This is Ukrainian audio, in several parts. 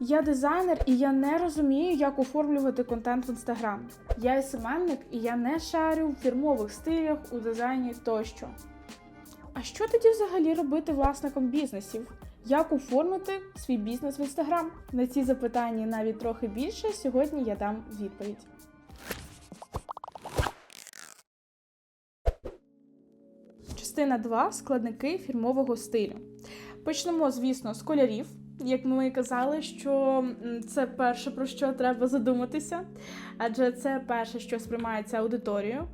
Я дизайнер і я не розумію, як оформлювати контент в інстаграм. Я СММник і я не шарю в фірмових стилях у дизайні тощо. А що тоді взагалі робити власником бізнесів? Як оформити свій бізнес в інстаграм? На ці запитання навіть трохи більше сьогодні я дам відповідь. Частина 2. Складники фірмового стилю. Почнемо, звісно, з кольорів. Як ми казали, що це перше про що треба задуматися, адже це перше, що сприймається аудиторією.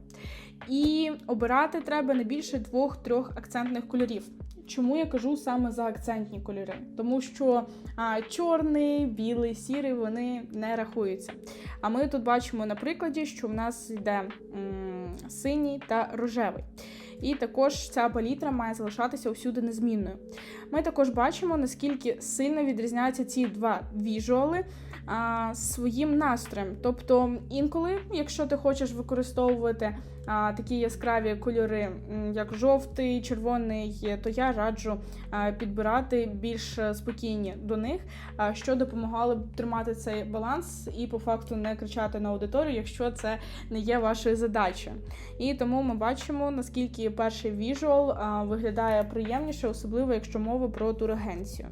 І обирати треба не більше двох-трьох акцентних кольорів. Чому я кажу саме за акцентні кольори? Тому що а, чорний, білий, сірий вони не рахуються. А ми тут бачимо на прикладі, що в нас йде м, синій та рожевий. І також ця палітра має залишатися усюди незмінною. Ми також бачимо, наскільки сильно відрізняються ці два віжуали а, своїм настроєм. Тобто, інколи, якщо ти хочеш використовувати такі яскраві кольори, як жовтий, червоний, то я раджу підбирати більш е, спокійні до них, що допомагало б тримати цей баланс і по факту не кричати на аудиторію, якщо це не є вашою задачею. І тому ми бачимо, наскільки перший віжуал виглядає приємніше, особливо якщо мова про турагенцію.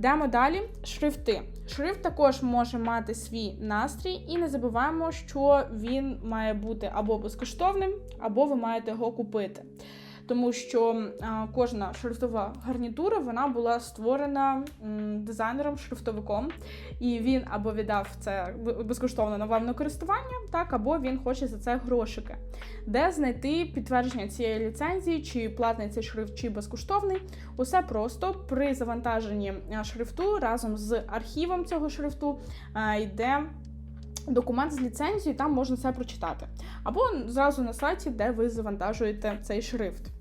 Йдемо далі. Шрифти. Шрифт також може мати свій настрій, і не забуваємо, що він має бути або безкоштовним, або ви маєте його купити. Тому що кожна шрифтова гарнітура вона була створена дизайнером-шрифтовиком, і він або віддав це безкоштовно на вам на користування, так або він хоче за це грошики. Де знайти підтвердження цієї ліцензії, чи платний цей шрифт, чи безкоштовний. Усе просто при завантаженні шрифту разом з архівом цього шрифту йде. Документ з ліцензією, там можна це прочитати. Або зразу на сайті, де ви завантажуєте цей шрифт.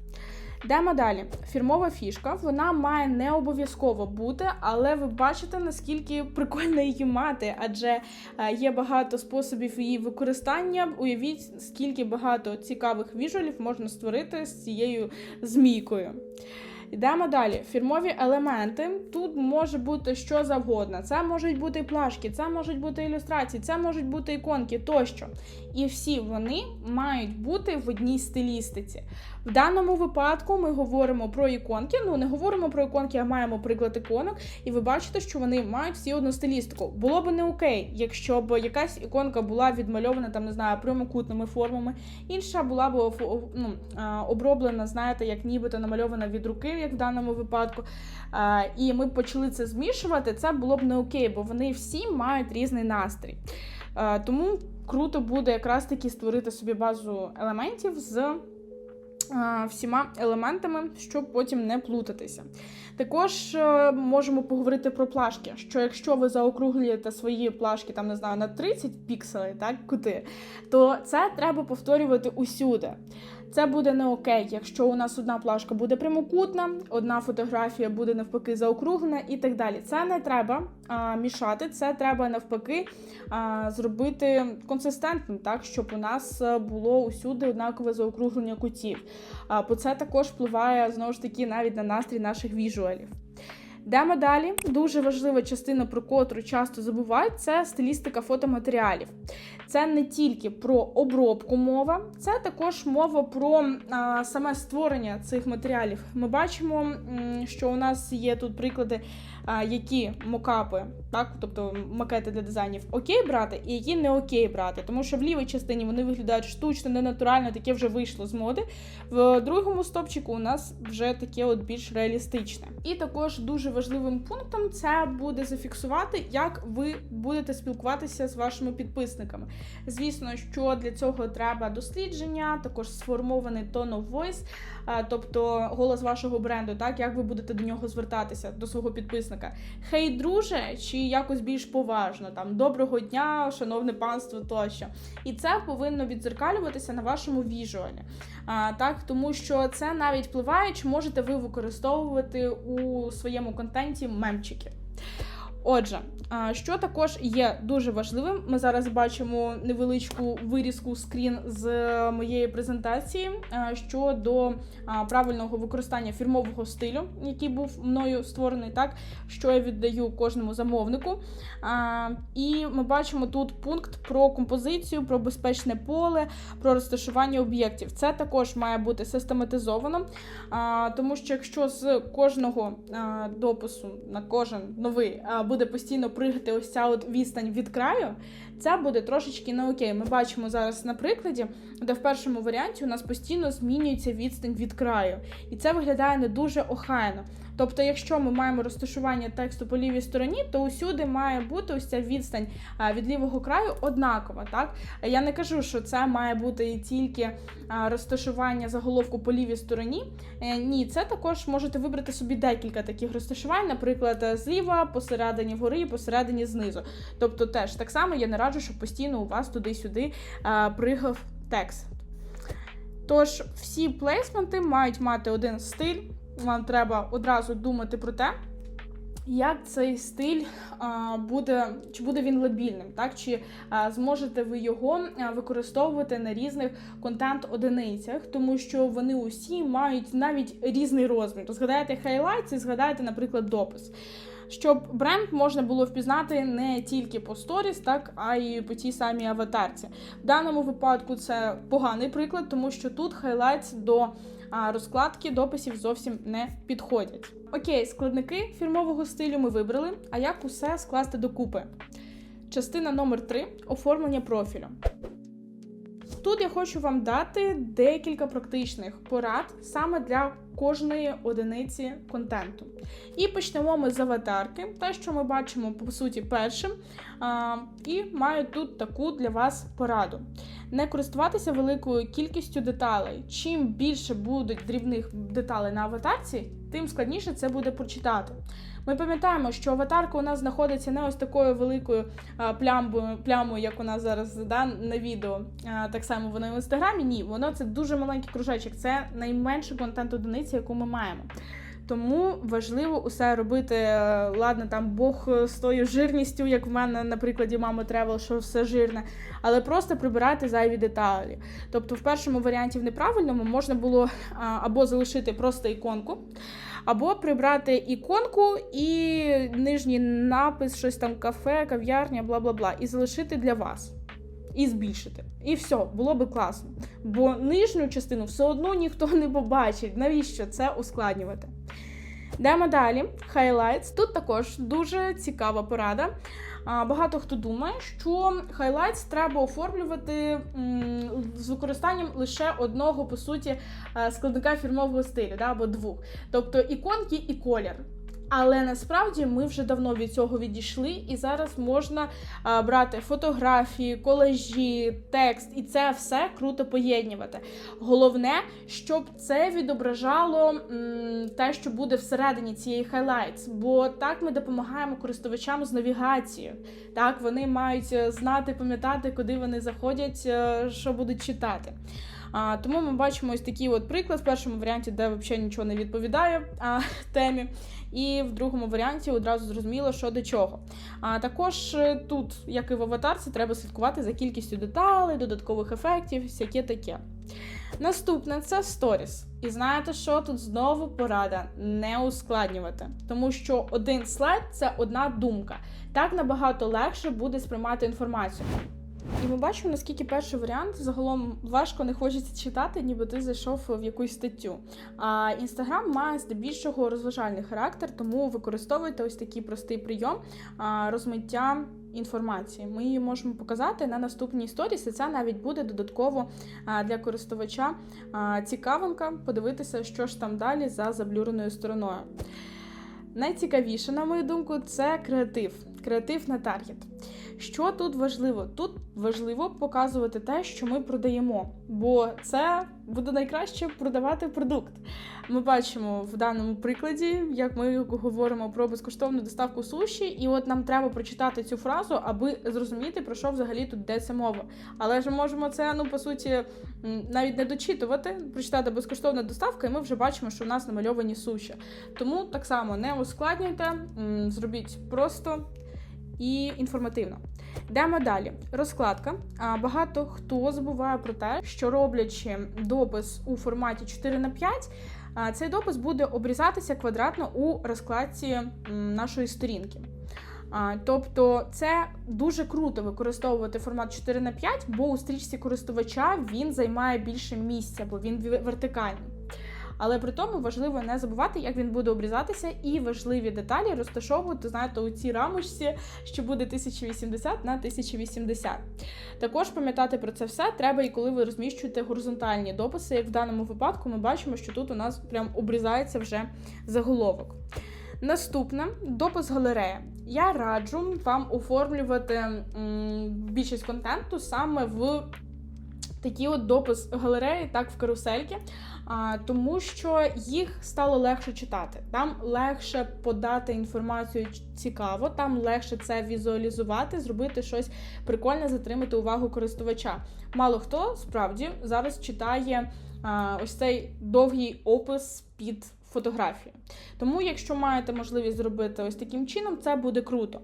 Йдемо далі. Фірмова фішка, вона має не обов'язково бути, але ви бачите, наскільки прикольно її мати, адже е, є багато способів її використання. Уявіть, скільки багато цікавих віжуалів можна створити з цією змійкою. Йдемо далі. Фірмові елементи. Тут може бути що завгодно. Це можуть бути плашки, це можуть бути ілюстрації, це можуть бути іконки тощо. І всі вони мають бути в одній стилістиці. В даному випадку ми говоримо про іконки. Ну не говоримо про іконки, а маємо приклад іконок, і ви бачите, що вони мають всі одну стилістику. Було б не окей, якщо б якась іконка була відмальована там, не знаю, прямокутними формами, інша була б ну, оброблена, знаєте, як нібито намальована від руки, як в даному випадку. І ми почали це змішувати. Це було б не окей, бо вони всі мають різний настрій. А, Тому круто буде якраз таки створити собі базу елементів з всіма елементами, щоб потім не плутатися. Також е, можемо поговорити про плашки. Що якщо ви заокруглюєте свої плашки, там не знаю, на 30 пікселей, так кути, то це треба повторювати усюди. Це буде не окей, якщо у нас одна плашка буде прямокутна, одна фотографія буде навпаки заокруглена і так далі. Це не треба а, мішати, це треба навпаки а, зробити консистентним, так щоб у нас було усюди однакове заокруглення кутів. А, бо це також впливає знову ж таки навіть на настрій наших віжуалів. Йдемо далі. Дуже важлива частина, про котру часто забувають, це стилістика фотоматеріалів. Це не тільки про обробку мова, це також мова про а, саме створення цих матеріалів. Ми бачимо, що у нас є тут приклади, а, які мокапи, так, тобто макети для дизайнів, окей брати, і які не окей брати. Тому що в лівій частині вони виглядають штучно, ненатурально, таке вже вийшло з моди. В другому стопчику у нас вже таке от більш реалістичне. І також дуже важливим пунктом це буде зафіксувати, як ви будете спілкуватися з вашими підписниками. Звісно, що для цього треба дослідження, також сформований tone of voice, тобто голос вашого бренду, так як ви будете до нього звертатися, до свого підписника. Хей, друже, чи якось більш поважно, там доброго дня, шановне панство тощо. І це повинно відзеркалюватися на вашому віжуалі. Так, тому що це навіть впливає, чи можете ви використовувати у своєму контенті мемчики. Отже, що також є дуже важливим, ми зараз бачимо невеличку вирізку скрін з моєї презентації щодо правильного використання фірмового стилю, який був мною створений, так що я віддаю кожному замовнику. І ми бачимо тут пункт про композицію, про безпечне поле, про розташування об'єктів. Це також має бути систематизовано, тому що якщо з кожного допису на кожен новий а, буде постійно пригати ось ця от відстань від краю, це буде трошечки не окей. Ми бачимо зараз на прикладі, де в першому варіанті у нас постійно змінюється відстань від краю, і це виглядає не дуже охайно. Тобто, якщо ми маємо розташування тексту по лівій стороні, то усюди має бути ось ця відстань від лівого краю однакова. Так я не кажу, що це має бути тільки розташування заголовку по лівій стороні. Е, Ні, це також можете вибрати собі декілька таких розташувань, наприклад, зліва, посередині вгори, посередині знизу. Тобто, теж так само я не раджу, щоб постійно у вас туди-сюди пригав текст. Тож, всі плейсменти мають мати один стиль. Вам треба одразу думати про те, як цей стиль буде, чи буде він лабільним, так чи зможете ви його використовувати на різних контент-одиницях, тому що вони усі мають навіть різний розмір. Згадайте хайлайтс і згадайте, наприклад, допис. Щоб бренд можна було впізнати не тільки по сторіс, так а й по тій самій аватарці. В даному випадку це поганий приклад, тому що тут хайлайтс до а, розкладки дописів зовсім не підходять. Окей, складники фірмового стилю ми вибрали. А як усе скласти докупи? Частина номер 3 оформлення профілю. Тут я хочу вам дати декілька практичних порад саме для кожної одиниці контенту. І почнемо ми з аватарки, те, що ми бачимо по суті першим. І маю тут таку для вас пораду: не користуватися великою кількістю деталей. Чим більше будуть дрібних деталей на аватарці, тим складніше це буде прочитати. Ми пам'ятаємо, що аватарка у нас знаходиться не ось такою великою плямбою, плямою, як у нас зараз да, на відео. Так само воно в інстаграмі. Ні, воно це дуже маленький кружечок. Це найменша контент-одиниця, яку ми маємо. Тому важливо усе робити. е, Ладно, там Бог з тою жирністю, як в мене на прикладі мами Тревел, що все жирне, але просто прибирати зайві деталі. Тобто, в першому варіанті в неправильному можна було або залишити просто іконку, або прибрати іконку і нижній напис, щось там кафе, кав'ярня, бла бла бла, і залишити для вас. І збільшити. І все, було би класно. Бо нижню частину все одно ніхто не побачить. Навіщо це ускладнювати? Йдемо далі. Highlights. Тут також дуже цікава порада. Багато хто думає, що highlights треба оформлювати з використанням лише одного, по суті, е, складника фірмового стилю, да, або двох. Тобто іконки і колір. Але насправді ми вже давно від цього відійшли, і зараз можна брати фотографії, колажі, текст, і це все круто поєднувати. Головне, щоб це відображало м, те, що буде всередині цієї highlights, бо так ми допомагаємо користувачам з навігацією. Так, вони мають е, знати, пам'ятати, куди вони заходять, е, що будуть читати. А, тому ми бачимо ось такий от приклад в першому варіанті, де взагалі нічого не відповідає а, темі. І в другому варіанті одразу зрозуміло, що до чого. А також е, тут, як і в аватарці, треба слідкувати за кількістю деталей, додаткових ефектів, всяке таке. Наступне це сторіс. І знаєте що? Тут знову порада не ускладнювати, тому що один слайд це одна думка. Так набагато легше буде сприймати інформацію. І ми бачимо, наскільки перший варіант загалом важко не хочеться читати, ніби ти зайшов в якусь статтю. А інстаграм має здебільшого розважальний характер, тому використовуйте ось такий простий прийом розмиття інформації. Ми її можемо показати на наступній сторіс, і це навіть буде додатково для користувача цікавинка подивитися, що ж там далі за заблюреною стороною. Найцікавіше, на мою думку, це креатив. Креатив на таргет. Що тут важливо? Тут важливо показувати те, що ми продаємо, бо це буде найкраще продавати продукт. Ми бачимо в даному прикладі, як ми говоримо про безкоштовну доставку суші, і от нам треба прочитати цю фразу, аби зрозуміти, про що взагалі тут йдеться мова. Але ж ми можемо це, ну по суті, навіть не дочитувати, прочитати безкоштовна доставка, і ми вже бачимо, що в нас намальовані суші. Тому так само не ускладнюйте, зробіть просто і інформативно. Йдемо далі. Розкладка. Багато хто забуває про те, що роблячи допис у форматі 4 на 5, цей допис буде обрізатися квадратно у розкладці нашої сторінки. Тобто це дуже круто використовувати формат 4 на 5, бо у стрічці користувача він займає більше місця, бо він ве- вертикальний. Але при тому важливо не забувати, як він буде обрізатися, і важливі деталі розташовувати, знаєте, у цій рамочці, що буде 1080 на 1080. Також пам'ятати про це все треба і коли ви розміщуєте горизонтальні дописи, як в даному випадку, ми бачимо, що тут у нас прям обрізається вже заголовок. Наступне допис галерея. Я раджу вам оформлювати м, більшість контенту саме в такий от допис галереї, так в карусельки, тому що їх стало легше читати. Там легше подати інформацію цікаво, там легше це візуалізувати, зробити щось прикольне, затримати увагу користувача. Мало хто справді зараз читає ось цей довгий опис під фотографії. Тому, якщо маєте можливість зробити ось таким чином, це буде круто.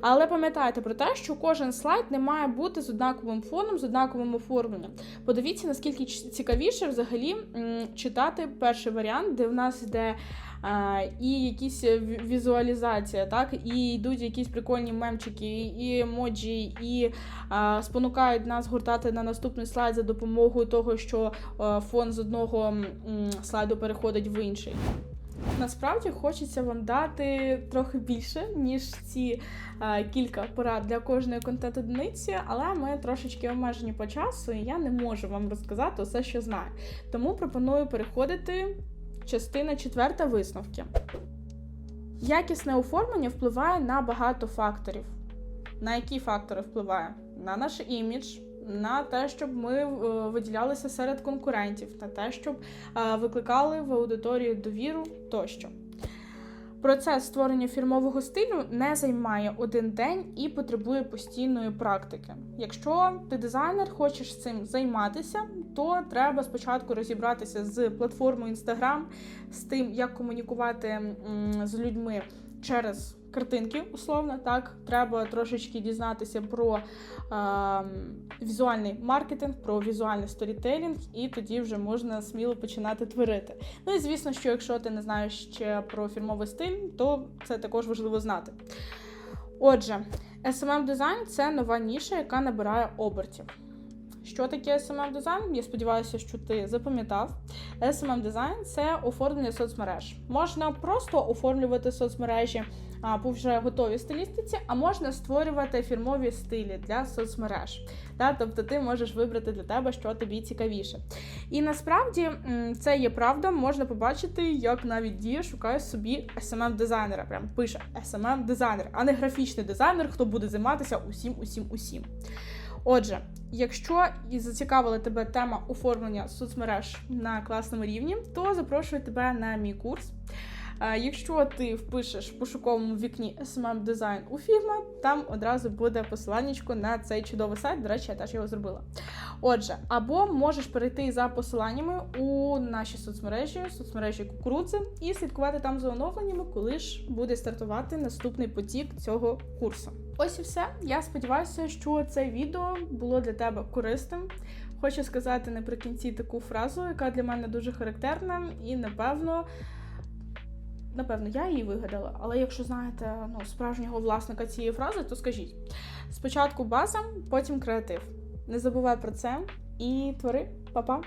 Але пам'ятайте про те, що кожен слайд не має бути з однаковим фоном, з однаковим оформленням. Подивіться, наскільки цікавіше взагалі читати перший варіант, де в нас йде і якісь ві- візуалізація, так, і йдуть якісь прикольні мемчики, і емоджі, і спонукають нас гуртати на наступний слайд за допомогою того, що а, фон з одного слайду переходить в інший. Насправді хочеться вам дати трохи більше, ніж ці е, кілька порад для кожної контент-одиниці, але ми трошечки обмежені по часу, і я не можу вам розказати все, що знаю. Тому пропоную переходити частина четверта висновки. Якісне оформлення впливає на багато факторів. На які фактори впливає? На наш імідж, на те, щоб ми е, виділялися серед конкурентів, на те, щоб е, викликали в аудиторію довіру тощо. Процес створення фірмового стилю не займає один день і потребує постійної практики. Якщо ти дизайнер, хочеш цим займатися, то треба спочатку розібратися з платформою Instagram, з тим, як комунікувати з людьми через картинки, условно. Так, треба трошечки дізнатися про е, візуальний маркетинг, про візуальний сторітелінг, і тоді вже можна сміло починати творити. Ну і звісно, що якщо ти не знаєш ще про фірмовий стиль, то це також важливо знати. Отже, smm дизайн це нова ніша, яка набирає обертів. Що таке smm дизайн? Я сподіваюся, що ти запам'ятав. smm дизайн це оформлення соцмереж. Можна просто оформлювати соцмережі по вже готовій стилістиці, а можна створювати фірмові стилі для соцмереж. Тобто ти можеш вибрати для тебе, що тобі цікавіше. І насправді це є правда, можна побачити, як навіть дія шукає собі smm дизайнера Прям пише smm дизайнер а не графічний дизайнер, хто буде займатися усім, усім, усім. Отже, якщо і зацікавила тебе тема оформлення соцмереж на класному рівні, то запрошую тебе на мій курс. Е, Якщо ти впишеш в пошуковому вікні SMM дизайн у фірма, там одразу буде посиланнячко на цей чудовий сайт. До речі, я теж його зробила. Отже, або можеш перейти за посиланнями у наші соцмережі, соцмережі кукурудзи, і слідкувати там за оновленнями, коли ж буде стартувати наступний потік цього курсу. Ось і все. Я сподіваюся, що це відео було для тебе корисним. Хочу сказати наприкінці таку фразу, яка для мене дуже характерна, і напевно. Напевно, я її вигадала, але якщо знаєте ну, справжнього власника цієї фрази, то скажіть: спочатку база, потім креатив. Не забувай про це і твори, Па-па!